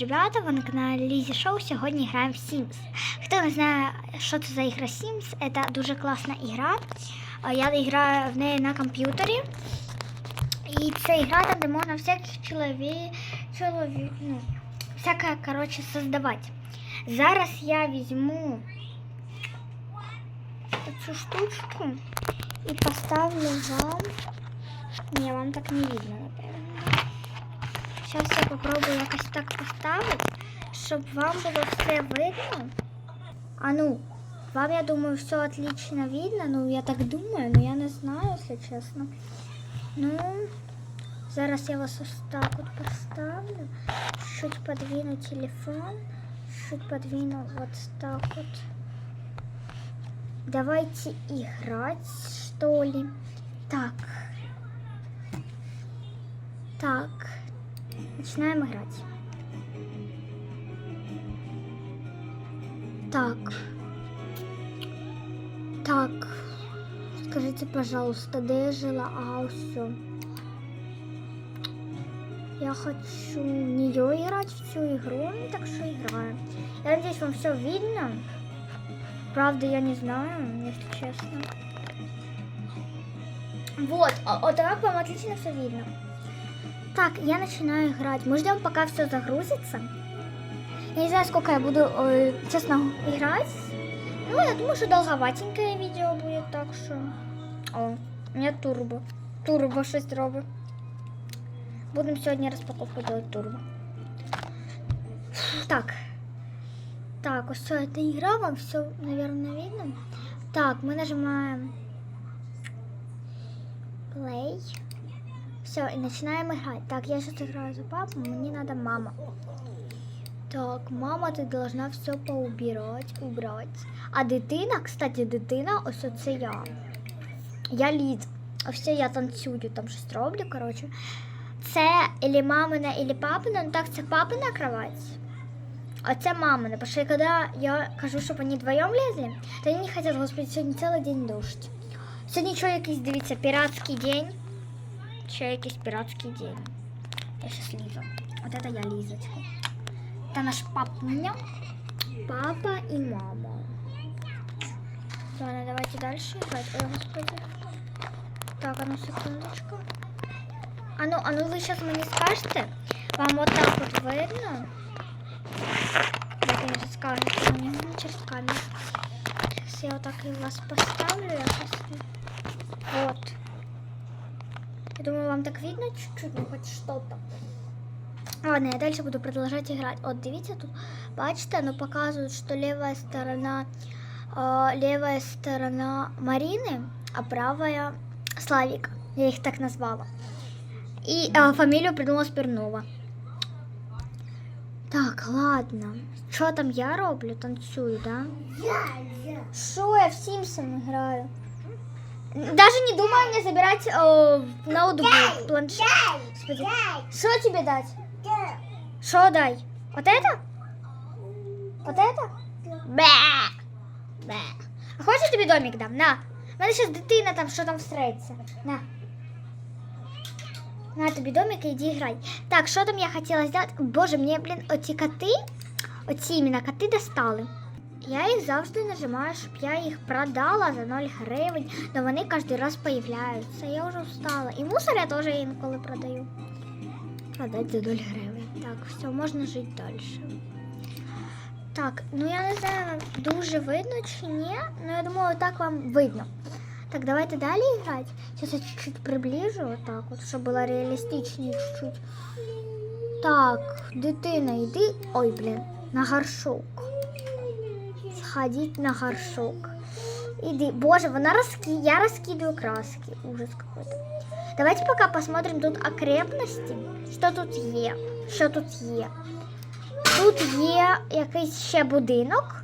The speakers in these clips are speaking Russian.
Ребята, ви на каналі Лізі Шоу. Сьогодні граємо в Sims. Хто не знає, що це за ігра Sims, це дуже класна ігра. А Я граю в неї на комп'ютері. І це ігра, там, де можна всяких чоловік, чоловік, ну, всяке, коротше, создавати. Зараз я візьму цю штучку і поставлю вам. Ні, вам так не видно, напевно. Зараз я попробую якось так поставити, щоб вам було все видно. А ну, вам, я думаю, все отлично видно. Ну, я так думаю, но я не знаю, если честно. Ну, зараз я вас ось так вот поставлю. Чуть подвину телефон. Чуть подвину вот так вот. Давайте играть, что ли. Так. Так. Начинаем играть. Так. Так. Скажите, пожалуйста, где я жила? А, все. Я хочу в нее играть, в всю игру, ну, так что играю. Я надеюсь, вам все видно. Правда, я не знаю, если честно. Вот, а- вот так вам отлично все видно. Так, я начинаю играть. Мы ждем, пока все загрузится. Я не знаю, сколько я буду, э, честно, играть. Ну, я думаю, что долговатенькое видео будет, так что... О, у меня турбо. Турбо 6 робот. Будем сегодня распаковку делать турбо. Так. Так, все, это игра, вам все, наверное, видно. Так, мы нажимаем play Все, и начинаем играть. Так, я сейчас играю за папу, мне надо мама. Так, мама, ти должна все поубирать, убрать. А дитина, кстати, дитина, ось оце я. Я лід. Ось це я танцюю, там щось роблю, коротше. Це или мамина, или папина, ну так, це папина кровать. А це мамина, потому что когда я кажу, щоб вони вдвоєм лезли, то вони не хотят, господи, сьогодні цілий день дощ. Сьогодні що якийсь, дивіться, піратський день. Ще якийсь піратський день. Я сейчас Лиза. Вот это я Лизочка. Это наш папня, папа и мама. Ладно, давайте дальше играть. Ой, господи. Так, а ну секундочку. А ну, а ну вы сейчас мне скажете, вам вот так вот видно? Да, конечно, скажете мне ну, через камеру. Сейчас я вот так и вас поставлю. якось. Вот. Я думаю, вам так видно чуть-чуть, ну хоть что-то. Ладно, я дальше буду продолжать играть. Вот, дивіться, тут, бачите, ну показывают, что левая сторона, э, левая сторона Марины, а правая Славика. Я их так назвала. И э, фамилию придумала Смирнова. Так, ладно. Что там я роблю? Танцую, да? Что я в Симпсон играю? Даже не думаю мне забирать э, ноутбук, планшет. Господи. Что тебе дать? Что дай? Вот это? Вот это? Бе! Бе! А хочеш я тобі домик дам? На. У мене зараз дитина там, що там всреться. На. На тобі домик і йди грай. Так, що там я хотіла зробити? Боже, мені, блін, оці коти, оці іменно коти достали. Я їх завжди нажимаю, щоб я їх продала за 0 гривень, але вони кожен раз появляються. Я вже встала. І мусор я теж інколи продаю. Продать за 0 гривень. Так, все, можна жити далі. Так, ну я не знаю, дуже видно чи ні, але я думаю, так вам видно. Так, давайте далі грати. Сейчас я чуть-чуть приближу, вот так вот, було реалістичніше чуть-чуть. Так, дитина, йди. Ой, блін, на горшок. Сходить на горшок. Иди. Боже, вона раски... я раскидываю краски. Ужас какой-то. Давайте пока посмотрим тут окрепності. Що тут є? Що тут є? Тут є якийсь ще будинок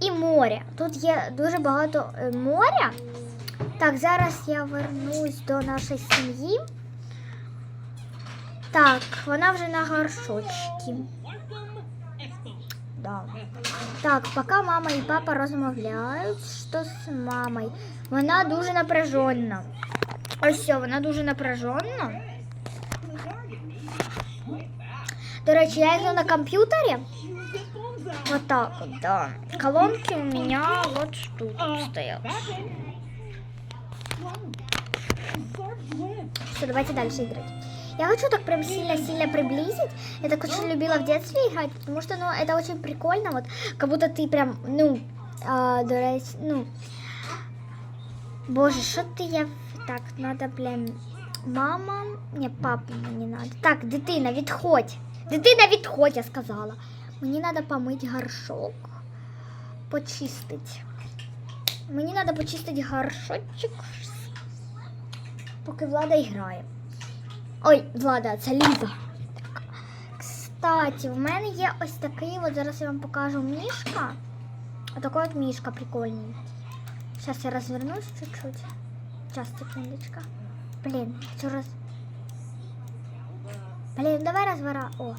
і море. Тут є дуже багато е, моря. Так, зараз я вернусь до нашої сім'ї. Так, вона вже на горшочці. Да. Так, поки мама і папа розмовляють, що з мамою. Вона дуже напряжена. Ось все, вона дуже напряжена. До речі, я играю на компьютере. Вот так вот, да. Колонки у меня вот тут стоят. Все, давайте дальше играть. Я хочу так прям сильно-сильно приблизить. Я так очень любила в детстве играть, потому что, ну, это очень прикольно, вот, как будто ты прям, ну, а, до речі, ну, боже, що ти я, так, надо, блін, мама, ні, папа мені надо. Так, дитина, відходь. Дитина, відходь, я сказала. Мені надо помити горшок, почистить. Мені надо почистити горшочок, поки Влада грає. Ой, Влада, це Ліза. Так. Кстати, в мене є ось такий, от зараз я вам покажу мішка. Отакий от мішка прикольний. Сейчас я развернусь чуть-чуть. Сейчас, секундочка. Блин, все раз... Блин, давай развора... О,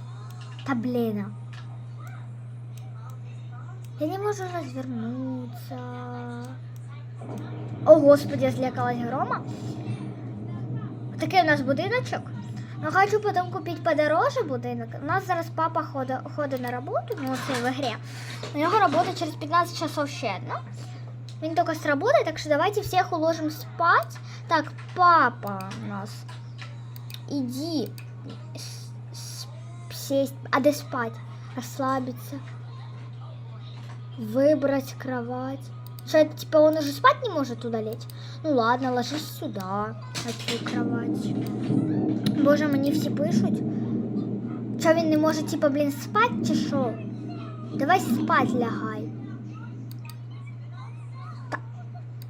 та блин. Я не можу развернуться. О, господи, я злякалась грома. Такий у нас будиночок. Ну, хочу потім купити подороже будинок. У нас зараз папа ходить, ходить на роботу, ну це в ігрі. У нього робота через 15 часов ще одна. Він только сработает, так что давайте всех уложим спать. Так, папа у нас. С- Сесть. А де спать? Расслабиться. Выбрать кровать. Что это, типа, он уже спать не может туда лечь? Ну ладно, ложись сюда, на цю кровать. Боже, мені всі пишуть. Що він не може, типа, блін, спать чи що? Давай спать лягай.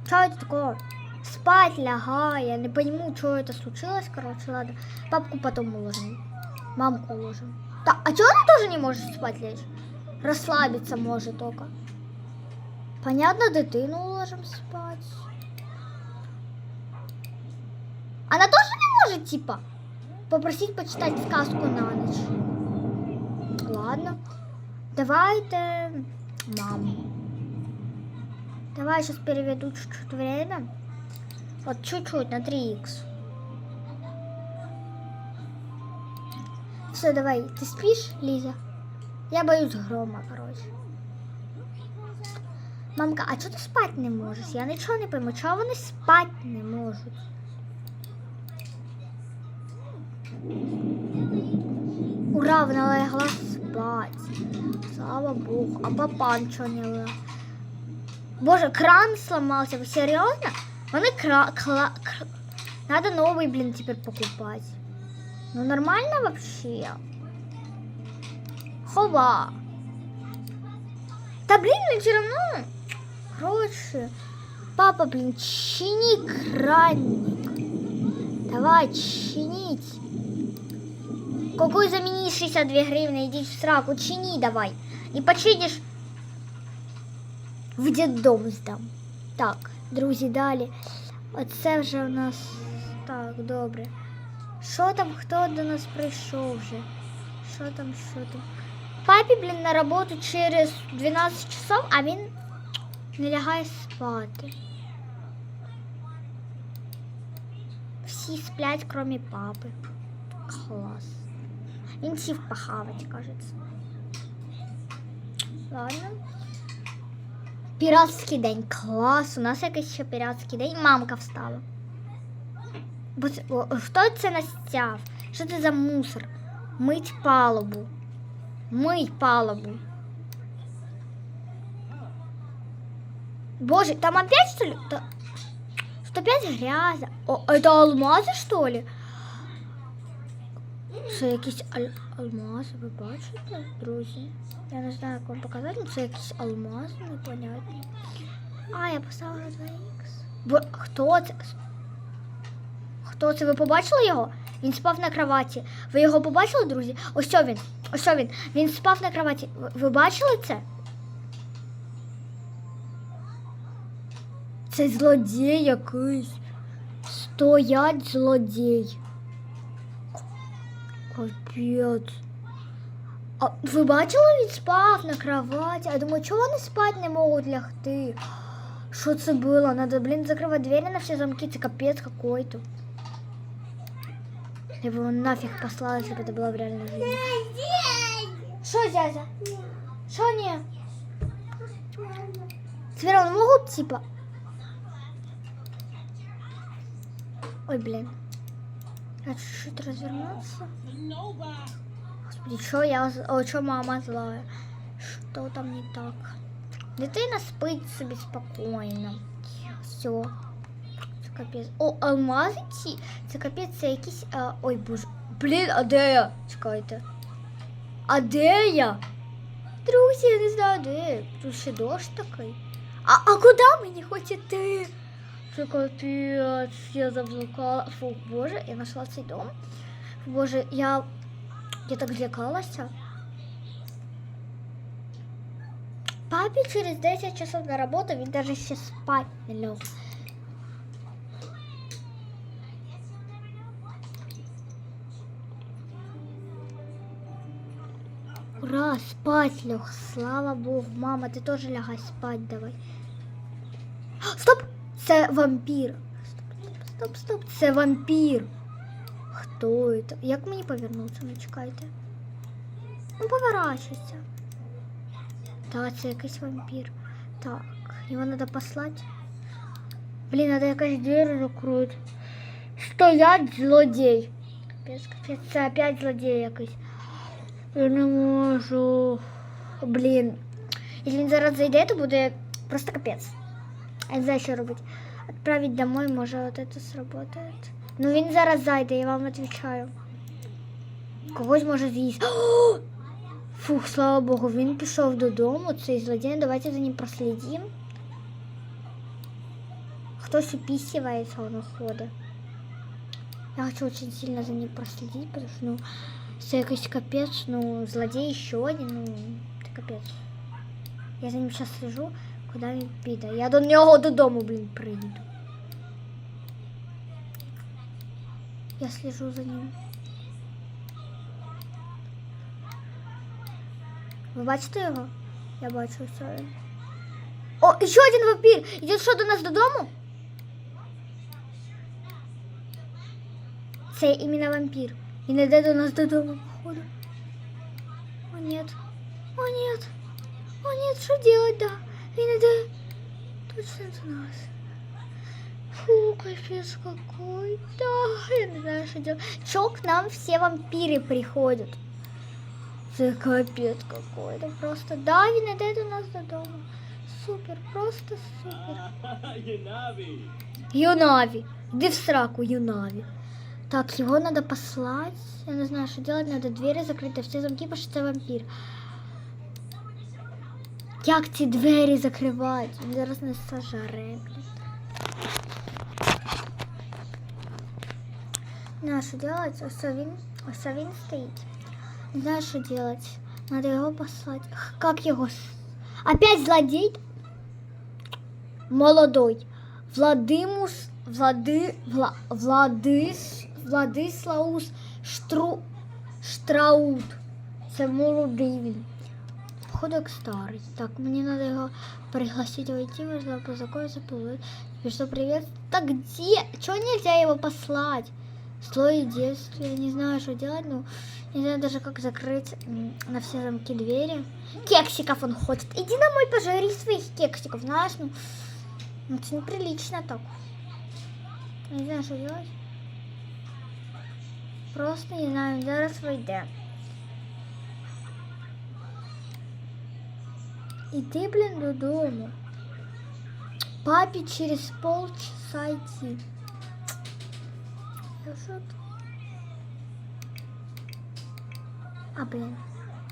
Что это такое? Спать лягай. Я не пойму, что это случилось. Короче, ладно. Папку потом уложим. Мамку уложим. Да, а что она тоже не может спать лечь? Расслабиться может только. Понятно, дитину уложим спать. Она тоже не может, типа, попросить почитать сказку на ночь. Ладно. Давайте маму. Давай сейчас переведу чуть-чуть время. Вот чуть-чуть на 3х. Все, давай. Ты спишь, Лиза? Я боюсь грома, короче. Мамка, а чого ти спати не можеш? Я нічого не пойму, чого вони спати не можуть? Ура, вона легла спать. Слава Богу. А папа нічого не лег. Боже, кран сломался. Вы серьезно? Вони кра... Кла... кр- Надо новый, блин, теперь покупать. Ну нормально вообще. Хова. Да блин, ну все равно. Короче. Папа, блин, чини кранник. Давай, чинить. Какой замени 62 гривны? Иди в сраку, чини давай. И починишь в дитдом здам. Так, друзі, далі. Оце вже у нас. Так, добре. Що там, хто до нас прийшов вже? Що там, що там? Папі, блін, на роботу через 12 часов, а він не лягає спати. Всі сплять, кроме папи. Клас. Він сів похавать, кажеться. Ладно. Піратський день. Клас. У нас якийсь ще піратський день. Мамка встала. Бо це- Хто це настяв? Що це за мусор? Мить палубу. Мить палубу. Боже, там опять что ли? Да. Что опять грязь? О, это алмазы что ли? Це якісь аль- алмази, ви бачите, друзі? Я не знаю, як вам показати, але це якісь алмази непонятні. А, я поставила 2х. Бо хто це? Хто це? Ви побачили його? Він спав на кроваті. Ви його побачили, друзі? Ось що він. Ось що він. Він спав на кроваті. Ви, ви бачили це? Це злодій якийсь. Стоять злодій. Капець. А ви бачили, він спав на кроваті? А я думаю, чого вони спати не можуть лягти? Що це було? Надо, блін, закривати двері на всі замки, це капець какой-то. Я бы его нафиг послала, если бы это было в реальной жизни. Що, зязя? Що ні? Свера, он могут, типа... блин. Я чуть-чуть развернуться. Господи, что я... з- О, что мама злая? Что там не так? Дитина спить собі спокійно. Все. Це капець. О, алмази ці? Це капець, це якісь... А... Ой, боже. Блін, а де я? Чекайте. А де я? Друзі, я не знаю, де. я. Тут ще дощ такий. А, а куди мені хоч іти? Це капець, я заблукала. Фу, боже, я знайшла цей дом. Фу, боже, я, я так злякалася. Папі через 10 часов на роботу, він даже ще спать не лег. Ура, спать лег, слава Богу. Мама, ти теж лягай спать давай. Стоп! Це вампір. Стоп, стоп, стоп, це вампір. Хто це? Як мені повернутися? Ну чекайте. Ну, поворачуйся. Так, це якийсь вампір. Так, його треба послати. Блін, треба якась двері закрити. Стоять злодій. Капець, капець, це опять злодій якийсь. Я не можу. Блін. Якщо він зараз зайде, то буде просто капець. Я не знаю, що робити. Отправить домой, може, от це сработает. Ну він зараз зайде, я вам відповідаю. Когось може з'їсти. О! Фух, слава Богу, він пішов додому, цей злодій. Давайте за ним прослідимо. Хтось уписывается, он уходит. Я хочу очень сильно за ним проследить, потому что, ну, це якийсь капець, ну, злодій ще один, ну, це капець. Я за ним сейчас слежу, куди він піде. Я до нього додому, блін, прийду. Я слежу за ним. Ви бачите його? Я бачу все. О, ще один вампір! Іде що до нас додому? Це іменно вампір. Він іде до нас додому, походу. О, нет. О, нет. О, нет, что делать, да? Він іде точно до нас. Фу, капец какой-то. Я не знаю, что делать. Чё к нам все вампиры приходят? Це капець какой-то просто. Да, він іде до нас додому. Супер, просто супер. Юнаві. Юнаві. Иди в сраку, Юнаві. Так, его надо послать. Я не знаю, что делать. Надо двери закрити, всі замки, бо що це вампір. Як ці двері закривати? Він зараз нас сожаре, блін. Не знаю, що делать. Ось він, ось він стоїть. Не знаю, що делать. Надо його послать. Х, Как його? с- Опять злодей? Молодой. Владимус, Влади, Вла, Владис, Владислаус Штру, Штраут. Це молодий він. Походу як старий. Так, мені надо його пригласить войти, можно познакомиться, поговорить. Что, привет? Так где? Чего нельзя его послать? Слой детства, я не знаю, что делать, ну, не знаю даже, как закрыть на все замки двери. Кексиков он хочет. Иди домой, пожари своих кексиков, знаешь, ну, ну, это неприлично так. Не знаю, что делать. Просто не знаю, зараз вийде. Іди, блін, додому. Папі через полчаса йти. Я що тут? А, блин,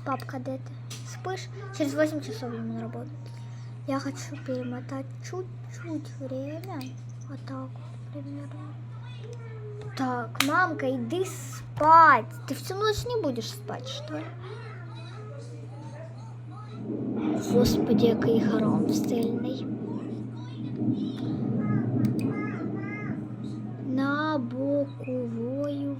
папка, где ты? Спишь? Через 8 часов ему на работу. Я хочу перемотать чуть-чуть время. Вот так вот, примерно. Так, мамка, иди спать. Ты всю ночь не будешь спать, что ли? Господи, який хором стильний. На боковою.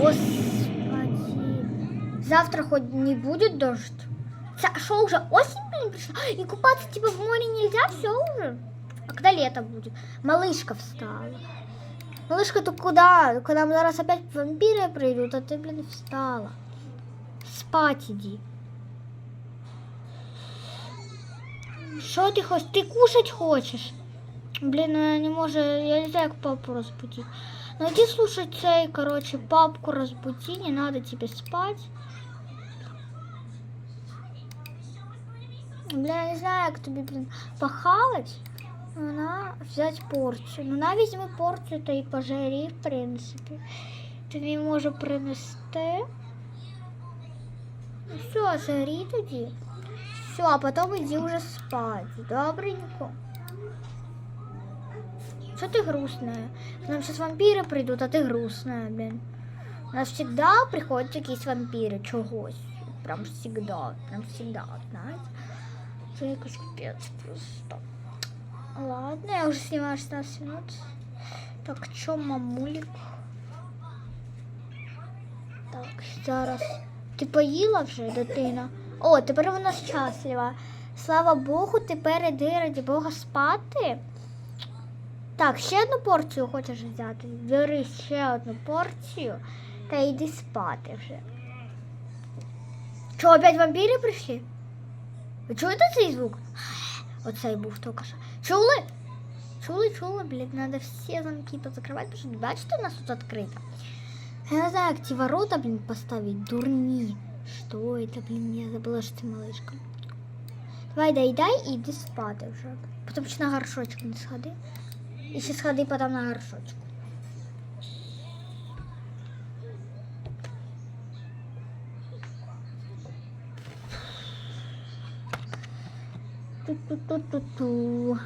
Господи. Завтра хоть не будет дождь? Це що, вже блін, пришла. И купаться типа в море нельзя, все уже. А когда лето будет? Малышка встала. Малышка, ты куда? Когда мы зараз опять вампиры придут, а ты, блин, встала. Спать иди. Что ты хочешь? Ты кушать хочешь? Блин, ну я не можу, я не знаю, как папу разбудить. Ну иди слушай цей, короче, папку разбуди, не надо тебе спать. Блин, я не знаю, как тобі, блин, похавать. Вона взять порцію. Ну, на візьми порцію та і пожарі, в принципі. Тобі можу принести. Ну все, жарі тоді. Все, а потом иди уже спать. Добренько. Что ты грустная? К нам сейчас вампиры придут, а ты грустная, блин. У нас всегда приходят якісь вампири, чогось. Прям всегда, прям всегда, знаете. Це якось капець просто. Ладно, я уже снимаю 16 минут. Так, чё, мамулик? Так, зараз. Ти поїла вже, дитина? О, тепер вона щаслива. Слава Богу, тепер іди раді Бога спати. Так, ще одну порцію хочеш взяти? Бери ще одну порцію та йди спати вже. Що, опять вампіри прийшли? Ви чуєте цей звук? Оцей був тільки що. Чули? Чули, чули, блядь, треба всі замки позакривати, тому що бачите, у нас тут відкрито. Я не знаю, як ці ворота, блін, поставить, дурні. Що это, блін, я забула, що це малышка. Давай доїдай і йди спати вже. Потім ще на горшочок не сходи. І ще сходи потім на горшочок. Ту-ту-ту-ту-ту.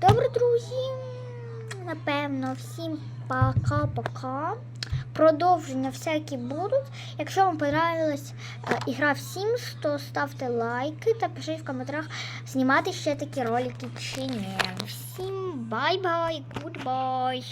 Добре, друзі. Напевно, всім пока-пока. Продовження всякі будуть. Якщо вам понравилась е, ігра в Sims, то ставте лайки та пишіть в коментарях знімати ще такі ролики чи ні. Всім бай-бай, Bye.